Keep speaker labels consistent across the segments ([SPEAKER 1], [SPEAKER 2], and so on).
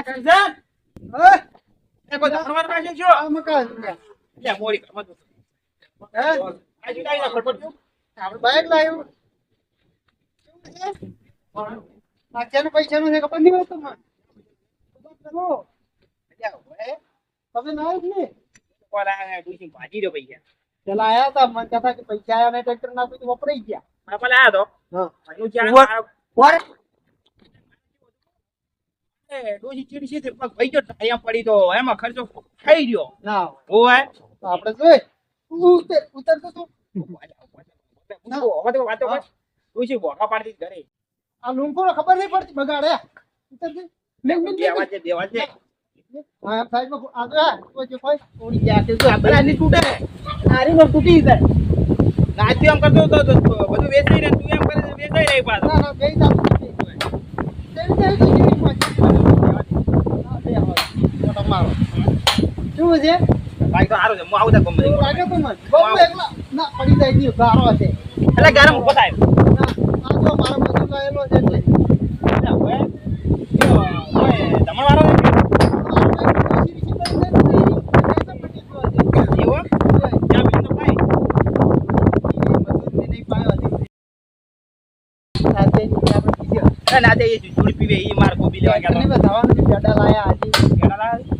[SPEAKER 1] નાખી જુદાઈ ના
[SPEAKER 2] છે ખબર નહીં. તમે ના
[SPEAKER 1] ભાજી રહ્યો પૈસા
[SPEAKER 2] પેલા આયા તા મને કહેતા કે પૈસા આયા ને ટ્રેક્ટર ના તો વપરાઈ ગયા.
[SPEAKER 1] પેલા આયા તો
[SPEAKER 2] હા
[SPEAKER 1] એનું ચાર
[SPEAKER 2] ઊભો.
[SPEAKER 1] આ- એ ડોશી ચીડી છે તે પગ ભાઈ ગયો અહીંયા પડી તો એમાં ખર્ચો ખાઈ ગયો.
[SPEAKER 2] ના. તો આપણે જોઈ ઉતર ઉતર તો તું
[SPEAKER 1] હવે તો વાતો કર. ડોશી ભોકા પાડતી ઘરે.
[SPEAKER 2] આ લૂંફો ખબર નહીં પડતી બગાડે. ઉતર જી મેં
[SPEAKER 1] દેવા છે દેવા છે
[SPEAKER 2] હા સાઈડમાં આ જો આ કોઈ કોઈ થોડી ગયા કે જો આ તૂટે. આરી નો તૂટી જાય.
[SPEAKER 1] નાચ્યો એમ કરતો તો તો બધું વેચાઈ ને તું એમ કરે વેચાઈ રહી પાછો.
[SPEAKER 2] ના ના બેઈ જા તેરી તેરી તો જીવી પાછી હા બે હવે મોટો મારો. શું છે?
[SPEAKER 1] ભાઈ તો સારું છે. હું આવું તા
[SPEAKER 2] એવું લાગે તો મને બહુ એકલા ના પડી જાય નહીં ગારો છે.
[SPEAKER 1] એટલે ગરમ ઊભો થાય
[SPEAKER 2] આ તો મારો બધો લાયેલો છે એટલે.
[SPEAKER 1] એટલે હવે જો, હવે જમણવારો છે એવો? ત્યાં બીજું તો ભાઈ? ના તે એ જોડી પીવે એ માર કોબી લેવા ગયા ડૂસી તો હેડી લાયા આજે. જાતા હોય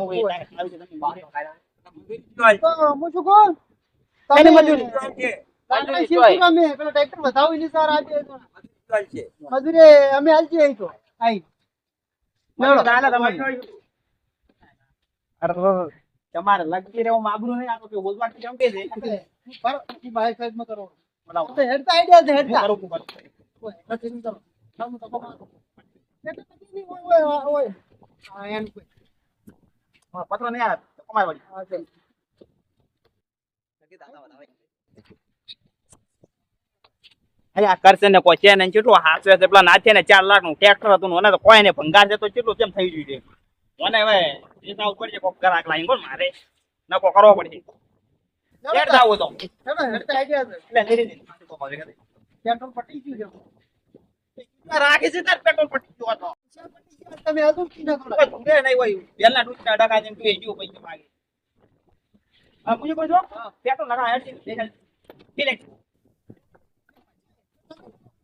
[SPEAKER 1] ઊભી રહી. તારે ખાવી છે તમે બહાર ખાઈ
[SPEAKER 2] તો હું શું કહું તમે
[SPEAKER 1] મજૂરી.
[SPEAKER 2] પેલા ટ્રેક્ટર વધાવી ની સાર આજે. તો. મજૂરી અમે હાલજી આવી તો આઈ
[SPEAKER 1] તમારે. અરે તો તમારે લગતી રહેવું આબરૂ નહીં આપો કે બોલવાથી કેમ છે
[SPEAKER 2] પર ઈ બાય સાઈડમાં કરો
[SPEAKER 1] બોલાવો.
[SPEAKER 2] તો હેડતા આઈડિયા છે હેડતા
[SPEAKER 1] કરો હું
[SPEAKER 2] ઓય, નથી નહીં કરો. સામું તો કમાતો. એટલે પછી નહીં, ઓય, ઓય, ઓય. હા, એમ કોઈ.
[SPEAKER 1] હા, પત્ર નહીં આવે કોમાય વળી.
[SPEAKER 2] હા, ચાલ.
[SPEAKER 1] અરે આ કરશે ને કોઈ છે ને કેટલું હાથે છે? પેલા નાથે ને ચાર લાખનું ટ્રેક્ટર હતું ને તો કોઈ ને ભંગાર છે તો કેટલું કેમ થઈ ગયું છે? મને હવે જેતા ઉપર છે કોક કરાક લાઈન કોણ મારે. ના કરવો પડશે. યાર જાવું તો.
[SPEAKER 2] ગયું
[SPEAKER 1] રાખે છે તાર પેટ્રોલ પટી ગયો
[SPEAKER 2] તમે હજુ
[SPEAKER 1] નહીં હોય. ડૂચના જેમ એ જીવ પૈસા માગે હા પૂછ્યું કોઈ જો પેટ્રોલ લગા છે દેખાય પી લે
[SPEAKER 2] નહીં, નહીં,
[SPEAKER 1] ના તમે તો કાયમ આટલા મુને
[SPEAKER 2] હેડો તાર. વર્તમાન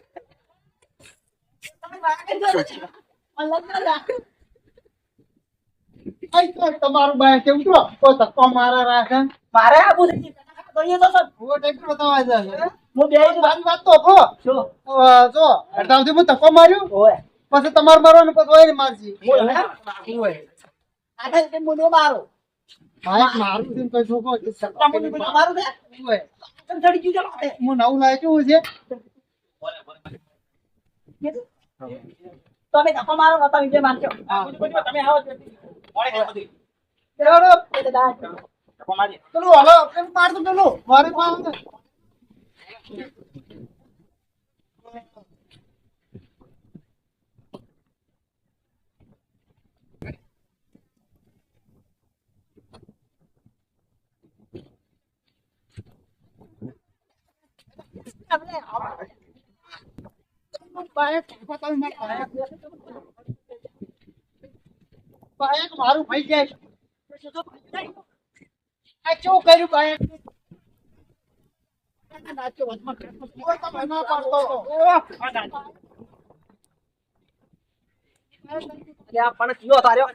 [SPEAKER 1] મારે મારે તું છે.
[SPEAKER 2] તો તમારું બાય કેવું તો કોઈ ધક્કો મારા રાખે.
[SPEAKER 3] મારે આપું છે. તો
[SPEAKER 2] છે. મારી તો પછી તમારે મારવાનું પછી મારજી.
[SPEAKER 3] આઠા તે મુનો મારો.
[SPEAKER 2] મારું છે ને
[SPEAKER 3] તમને મુનો મારો છે. છે
[SPEAKER 2] હું નવું લાવ્યો છે?
[SPEAKER 3] તમે ધક્કો મારો નતા વિજય
[SPEAKER 1] માનશો તમે આવો
[SPEAKER 2] ચલો હલો કેમ પાડ તો ચલો મારે પાડ આપણે તમે મારા બાયક. બાયક મારું ભાઈ જાય આ કેવું કર્યું બાયક નાચ્યો વચમાં તમે ના પાડતો.
[SPEAKER 3] પણ કયો તાર્યો?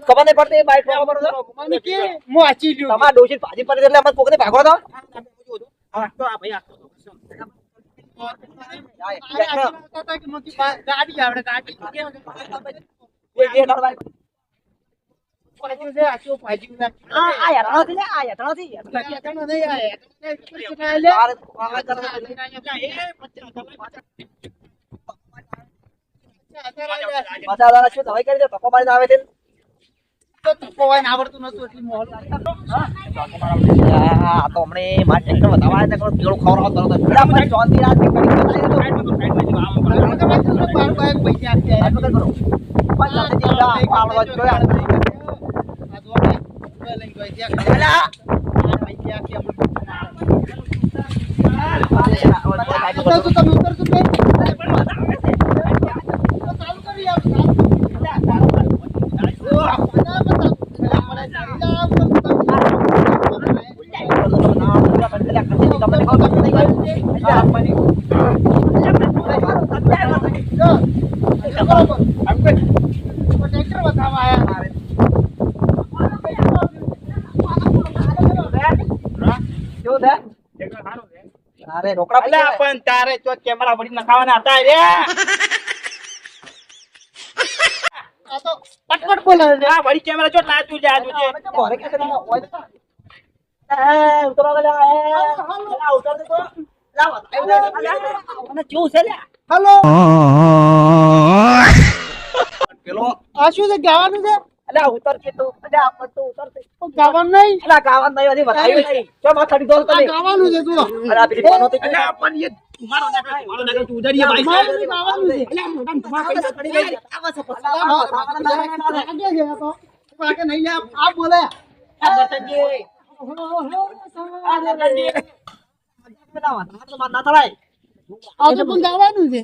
[SPEAKER 3] ખબર નહીં પડતી બાઈક. તમારા ડોશી ભાજી પડી એટલે અમે કોકને ભાગો તો
[SPEAKER 2] ગાડી આવડે આવવાના છો
[SPEAKER 3] પાલા કરે. દે? ધક્કો મારીને આવે છે
[SPEAKER 2] તો ધક્કો વાઈને આવડતું નતું એટલે મોહલ
[SPEAKER 3] આ તો હમણે માર ટ્રેક્ટર વધાવા આવ્યા હતા, પેલો ખવડાવો તરત જ. પેલા ચોંતી રાત એક કરી. ચલાવી દો.
[SPEAKER 1] સાઈડમાં તો, સાઈડમાં જ આમ કરો.
[SPEAKER 2] બાર બાર પૈસા આપી
[SPEAKER 3] આ તો કઈ કરો. પાંચ દાડા થી પેલા પાલવા જોયા.
[SPEAKER 2] આ જોડે લઈ ગયો ત્યાં
[SPEAKER 3] અલા!
[SPEAKER 2] પૈસા આપી અમને.
[SPEAKER 3] આ
[SPEAKER 2] તો તો તમે ઉતરશો નહીં? તો ચાલુ કરી આપ, ચાલુ કરી. ટ્રેક્ટર બતાવવા આયા.
[SPEAKER 3] કેવું છે?
[SPEAKER 1] એકદમ સારું છે.
[SPEAKER 3] અરે રોકડા
[SPEAKER 1] અલ્યા, પણ તારે તો કેમેરા વળી નખાવાના હતા રે.
[SPEAKER 2] આ તો પટપટ બોલે
[SPEAKER 1] વળી કેમેરા.
[SPEAKER 3] કે હોય એ, ઉતરો ઉતર દે તો. છે?
[SPEAKER 2] હલો. આ શું છે ગાવાનું છે?
[SPEAKER 3] અલ્યા, ઉતર કે તું. અલા આપણે તો ઉતર તો
[SPEAKER 2] ગાવન નહીં?
[SPEAKER 3] અલા ગાવન નહીં, હજી બતાવ્યું નહીં. ચો, માથા દીધો
[SPEAKER 2] આ
[SPEAKER 3] તમે.
[SPEAKER 2] ગાવાનું છે તું
[SPEAKER 3] અલા પેલી પણ હતી.
[SPEAKER 1] અલા પણ એ મારો નાકા મારો નાકા તું ઉધારીએ ભાઈ
[SPEAKER 2] ગાવાનું ગાવાનું છે.
[SPEAKER 1] અલા મોઢામાં ધમાકા કઈ પડી ગઈ.
[SPEAKER 3] આવા છે
[SPEAKER 2] તો આગે નહીં આ આ બોલે.
[SPEAKER 3] આ બતાવીએ. આ માર ના થાય
[SPEAKER 2] આ તો પણ ગાવાનું છે.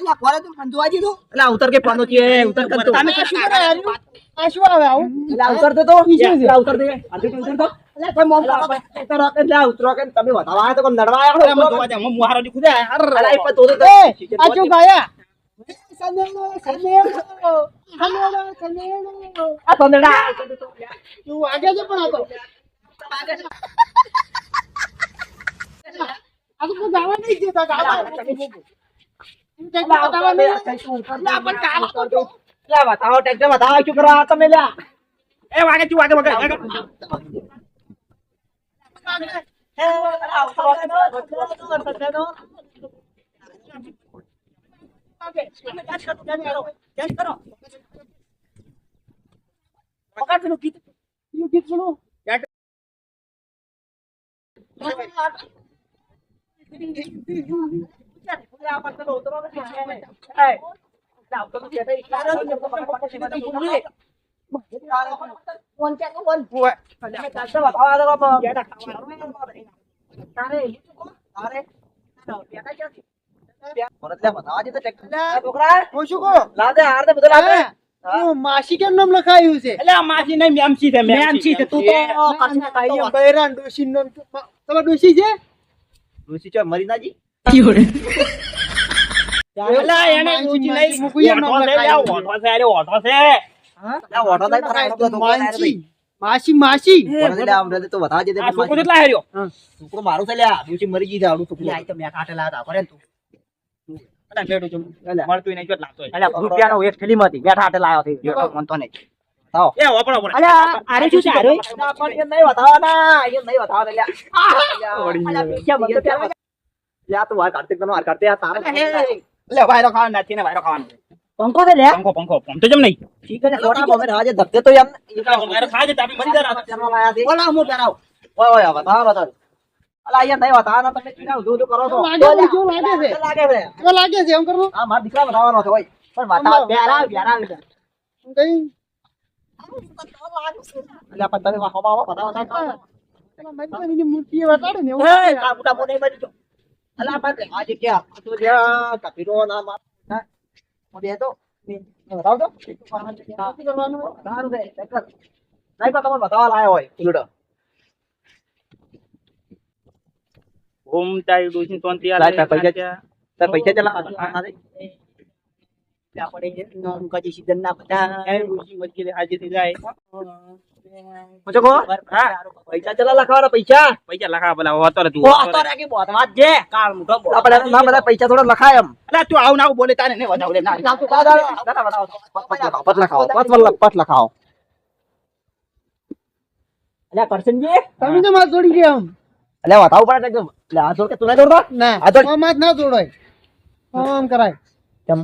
[SPEAKER 3] અલ્યા, કોરે તું ખંજવાઈ દીધું? અલ્યા, ઉતર કે પનોતી એ, ઉતર કર તું.
[SPEAKER 1] તમે
[SPEAKER 2] આ કરે હાર્યું? આ શું આવે આવું
[SPEAKER 3] અલ્યા, ઉતર દે તો. અલ્યા, ઉતર દે. આથી ઉતર તો. અલ્યા, કોઈ મોમ ઉતરો કે, અલ્યા, ઉતરો કે, તમે વધાવા આવ્યા તો કોમ નડવા આવ્યા
[SPEAKER 1] અલ્યા,
[SPEAKER 3] છો?
[SPEAKER 1] જોવા દે, મુહારો ની ખુદે અરે,
[SPEAKER 3] અલ્યા, એ તો તો-
[SPEAKER 2] આ શું ગાયા સનેડો સનેડો સનેડો સનેડો
[SPEAKER 3] આ સંદડા.
[SPEAKER 2] તું વાગે છે પણ આ તો આ તો ગાવા નહીં દેતા ગાવા એમ કંઈક બતાવવા નહીં.
[SPEAKER 3] અલ્યા, પણ કામ કરજો. અલ્યા, બતાવો, ટ્રેક્ટર બતાવો, શું કરવા તમે લ્યા?
[SPEAKER 1] એ વાગે તું વાગે વાગે વાગે.
[SPEAKER 3] એ, આ. આ
[SPEAKER 2] માસી કેમ નામ લખાયું છે
[SPEAKER 1] અલ્યા, માસી નહીં મેમસી છે
[SPEAKER 3] મેમસી છે, તું તો
[SPEAKER 2] બૈરાન ડોશી નામ તો- ડોશી છે
[SPEAKER 1] ડોશી છે,
[SPEAKER 2] લખાયું માસી
[SPEAKER 3] તો
[SPEAKER 1] છોકરો કેટલા હાર્યો?
[SPEAKER 3] છોકરો મારું છે લ્યા, ઋષિ મરી ગઈ છે, આવડું છોકરું.
[SPEAKER 2] લે, તો મેં કાંટે લાવ્યા હતા, ભરે તું.
[SPEAKER 1] મળતું નહીં, લાગતો
[SPEAKER 3] રૂપિયાનો એક બેઠા લાવ્યો છે. બેઠો નહીં. અલ્યા, બંધ. લ્યા, તું વાર કાર્તિક નો વાર કાઢતે, આ તારે
[SPEAKER 1] અલ્યા, વાયરો ખાવાનો નથી ને વાયરો ખાવાનો.
[SPEAKER 3] પંખો છે લ્યા
[SPEAKER 1] પંખો, પંખો, પંખો તો જેમ નહીં.
[SPEAKER 3] ઠીક છે થોડા બોમે દે ધક્કે તો એમ
[SPEAKER 1] વાયરો તો મરી જરા.
[SPEAKER 3] ચાલવા લાયા છે ઓલા હું કરાવ ઓય ઓય બતાવો બતાવો અલા અહીંયા નહીં બતાવવાનો તમે ચીડા ઊંધું ઊંધું કરો છો.
[SPEAKER 2] લાગે જો લાગે છે.
[SPEAKER 3] લાગે છે.
[SPEAKER 2] એમાં લાગે છે એમ કરવું?
[SPEAKER 3] આ મારા દીકરા બતાવવાનો છે ઓય. પણ બતાવ બેરા બેરા
[SPEAKER 2] કઈ?
[SPEAKER 3] એટલે પણ તમે વાહો વાહો બતાવો બતાવો
[SPEAKER 2] મૂર્તિ વટાડે ને એવું
[SPEAKER 3] એ અલા બાદ આજે ક્યાં તો જ્યાં કપીરો ના માર હા તો ને બતાવ તો? સારું છે ચક્કર નહીં પણ તમે બતાવવા લાયો હોય ઉલડો લાય, તાર પૈસા
[SPEAKER 1] ત્યાં.
[SPEAKER 3] તાર પૈસા ચલા
[SPEAKER 2] આપણે જે નોમ કાજી સીધન ના બધા
[SPEAKER 1] એ ડોશી હાજર થઈ જાય
[SPEAKER 3] મચો કો પૈસા ચલા લખાવાના પૈસા
[SPEAKER 1] પૈસા લખા પેલા હોતો રે તું હોતો રે.
[SPEAKER 3] રાખી બોત વાત જે
[SPEAKER 1] કાળ મોટો બોલ.
[SPEAKER 3] આપણે ના બધા પૈસા થોડા લખાય એમ
[SPEAKER 1] અલા તું આવું ના બોલે તારે ને વધાવ લે ના
[SPEAKER 3] પત લખાવો પત વલ્લભ પત લખાવો અલ્યા કરશનજી
[SPEAKER 2] તમે તો માર જોડી ગયા આમ.
[SPEAKER 3] અલ્યા બતાવું પડે એટલે આ જોડ કે તું ના જોડતો
[SPEAKER 2] ના
[SPEAKER 3] આ તો-
[SPEAKER 2] આમ ના જોડાય આમ કરાય
[SPEAKER 3] કેમ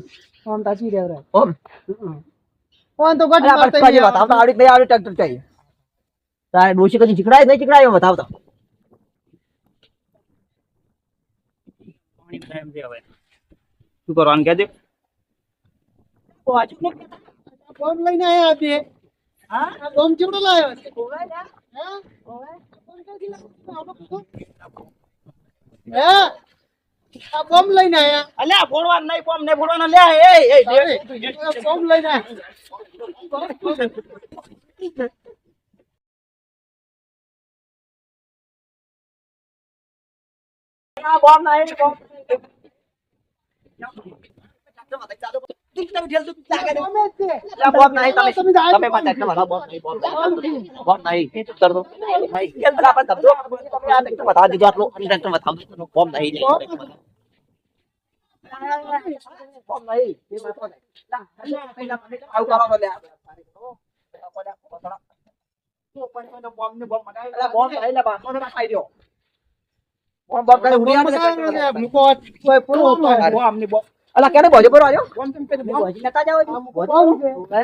[SPEAKER 2] આમ તાચી રહેવરાય
[SPEAKER 3] ઓમ.
[SPEAKER 2] આમ તો
[SPEAKER 3] અલ્યા
[SPEAKER 2] મારતા
[SPEAKER 3] કાજી
[SPEAKER 2] નહીં
[SPEAKER 3] બતાવતા આવડી નહીં આવડી ટ્રેક્ટર ચાહીએ તારે ડોશી કદી ચીકડાય નહીં ચીકડાય એમ બતાવતો
[SPEAKER 1] પાણી ટાઈમ છે હવે. શું કરવાનું કહેજે
[SPEAKER 2] બોમ્બ લઈને આયા તે હા? આ બોમ્બ લાવ્યો છે. હા? બોમ્બ ક્યાંથી લાવ્યો? હે? આ બોમ્બ લઈને આયા.
[SPEAKER 1] અલ્યા ફોડવાનું નહીં કોમ નહીં ફોડવાનું લે એ એ
[SPEAKER 2] આ બોમ્બ લઈને
[SPEAKER 3] આ બોમ્બ ના એ બોમ્બ.
[SPEAKER 2] બોમ્બ જ છે.
[SPEAKER 3] અલ્યા બોમ્બ નહીં તમે
[SPEAKER 2] તમે તો આ
[SPEAKER 3] તમે પાછા એટલે બતાવો બોમ્બ નહીં બોમ્બ નહીં બોમ્બ નહીં ઉત્તર દો નહીં કેમ પેલા આપણે ધબધો તમે આ ટ્રેક્ટર બતાવી દીધો આટલું અને ટ્રેક્ટર બતાવી દીધું બોમ્બ નહીં લે બોમ્બ નહીં એ બતાવો નહીં. આવું કરો લે અલ્યા બોમ્બ નહીં લે બા મને ખાઈ દો બોમ્બ બોમ્બ કરે ઉડી આવે
[SPEAKER 2] બોમ્બ પૂરો
[SPEAKER 3] અલ્યા કેને બોજો પર
[SPEAKER 1] બોમ કેમ કરી બોમ
[SPEAKER 3] બોજી નતા જાવ
[SPEAKER 2] છે.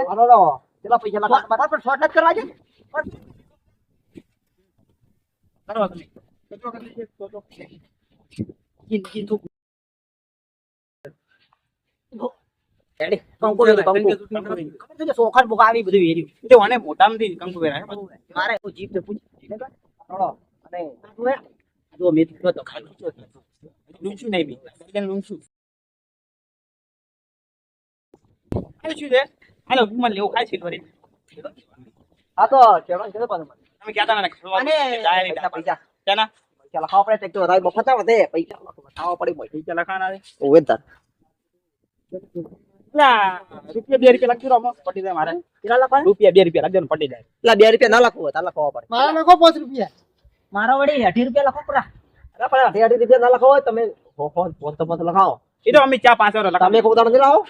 [SPEAKER 3] હાલો રો ચલા પૈસા લગા બતા પણ શોર્ટ નથી કરવા છે
[SPEAKER 1] કરો તમે કચરો કરી દે તો તો
[SPEAKER 3] કિન તું એડી કંકુ લે કંકુ. કંકુ જે સોખર બુકા આવી બધું વેર્યું.
[SPEAKER 1] તે મને મોટામાંથી કંકુ વેરાય
[SPEAKER 3] મારે તું જીપ ને પૂછ. હાલો. અને જો મેં તો ખાલી છો
[SPEAKER 1] લૂંચું નહીં બી. ગાર્ડન હાલો લેવું ખાય
[SPEAKER 3] તો પાછો
[SPEAKER 1] તમે કહેતા ના
[SPEAKER 3] પૈસા પૈસા. પડે મફત પૈસા પડે ઓવે તાર.
[SPEAKER 1] ના રૂપિયા બે રૂપિયા લખી રહો પટી જાય મારે.
[SPEAKER 3] કેટલા લખવા
[SPEAKER 1] રૂપિયા બે રૂપિયા લખજો ને પટી જાય.
[SPEAKER 3] એટલે બે રૂપિયા ના લખવું તાર લખવા પડે.
[SPEAKER 2] મારા લખો પાંચ રૂપિયા.
[SPEAKER 3] મારા વડી અઢી રૂપિયા લખો પરા. અરે પણ અઢી અઢી રૂપિયા ના લખો હોય તમે ફોન ફોન તો મત લખાવો.
[SPEAKER 1] એ તો અમે ચા પાંચ લખાવ
[SPEAKER 3] તમે કોઈ દાડો નહીં લાવો.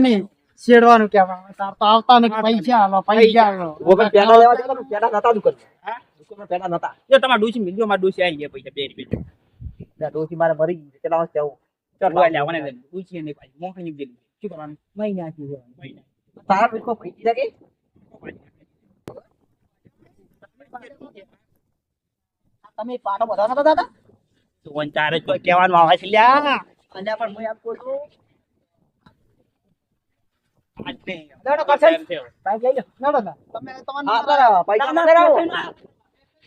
[SPEAKER 2] નહીં. શેડવાનું કહેવામાં આવે. તાર તો આવતા ને પૈસા આલો પૈસા આલો.
[SPEAKER 3] વગર પેડા લેવા જતા પેડા નતા દુકાન.
[SPEAKER 1] હા?
[SPEAKER 3] દુકાનમાં પેડા નતા.
[SPEAKER 1] જો તમાર ડોસી મિલ્યો માર ડોસી આવી ગયા પૈસા બે રૂપિયા.
[SPEAKER 3] ના ડોશી મારે મરી ગઈ કેટલા વર્ષ જવું
[SPEAKER 1] ચાલ ભાઈ લેવાને દે ડોસી ને પાછી મોંઘી નહીં દેલી શું કરવાનું?
[SPEAKER 3] મહિના થી
[SPEAKER 1] મહિના
[SPEAKER 3] તારા પેટકો પૈસા કે તમે પાટો બધા નતા દાદા?
[SPEAKER 1] તો વન ચાર કોઈ કહેવાનું આવે છે લ્યા.
[SPEAKER 3] અને પણ હું એમ કહું છું.
[SPEAKER 2] તમે તમારે
[SPEAKER 3] હા તારા પૈસા ના લાવો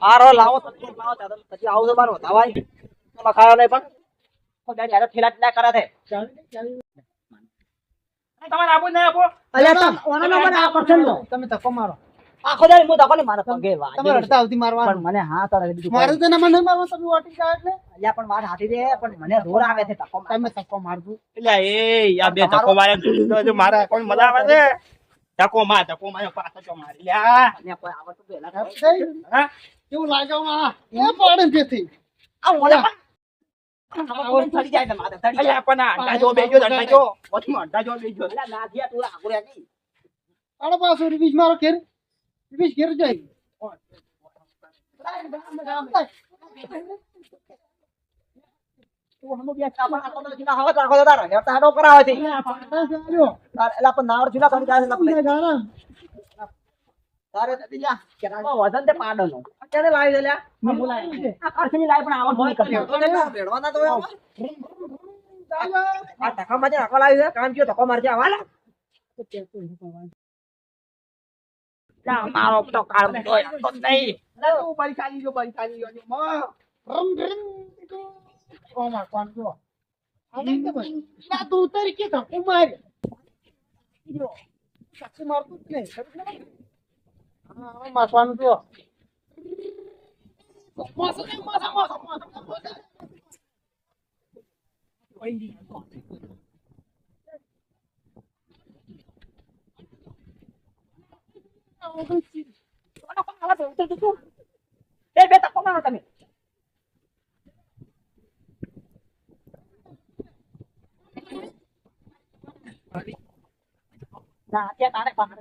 [SPEAKER 3] આ રો લાવો તો તો લાવો ત્યાં તો પછી આવું તો મારો. તો તો કરે આખો દાડે હું તકોને મારા પગે વાગે
[SPEAKER 2] તમારે અડતા આવતી મારવા
[SPEAKER 3] પણ મને હા તારે બીજું
[SPEAKER 2] મારે તો ના મને મારવા તમે વાટી જાઓ એટલે
[SPEAKER 3] અલ્યા પણ વાત હાથી દે પણ મને રોર આવે છે તકો
[SPEAKER 2] તમે તકો મારજો.
[SPEAKER 1] એટલે એ આ બે તકો મારે જો મારા કોણ મજા આવે છે? તકો માર તકો મારે પાછો જો મારી લ્યા
[SPEAKER 3] અને કોઈ તો કરે.
[SPEAKER 2] થઈ?
[SPEAKER 1] હા?
[SPEAKER 2] કેવું લાગે માં એ પાડે ને તેથી
[SPEAKER 3] આ ઓલા પણ જાય ને જાય.
[SPEAKER 1] આ જો બેજો જો. જો બેજો.
[SPEAKER 3] ના નાથિયા તું આગળ આવી.
[SPEAKER 2] આડો પાછો રિવીજ મારો ઘેર.
[SPEAKER 3] તો એવા. આ ધક્કામાં જે ધક્કો આવા
[SPEAKER 1] ત્યાં મારો તો કાળ હતો જ નહીં
[SPEAKER 3] તું બળી ખાલી ગયો બળી ખાલી ગયો માં
[SPEAKER 2] રમ રમ તો ઓમાં કોણ જો ના તું ઉતરી કે ધક્કો માર જો મારતું જ નહીં ને.
[SPEAKER 3] બે બે તકો મારો તમે ના ત્યાં તારે બહાર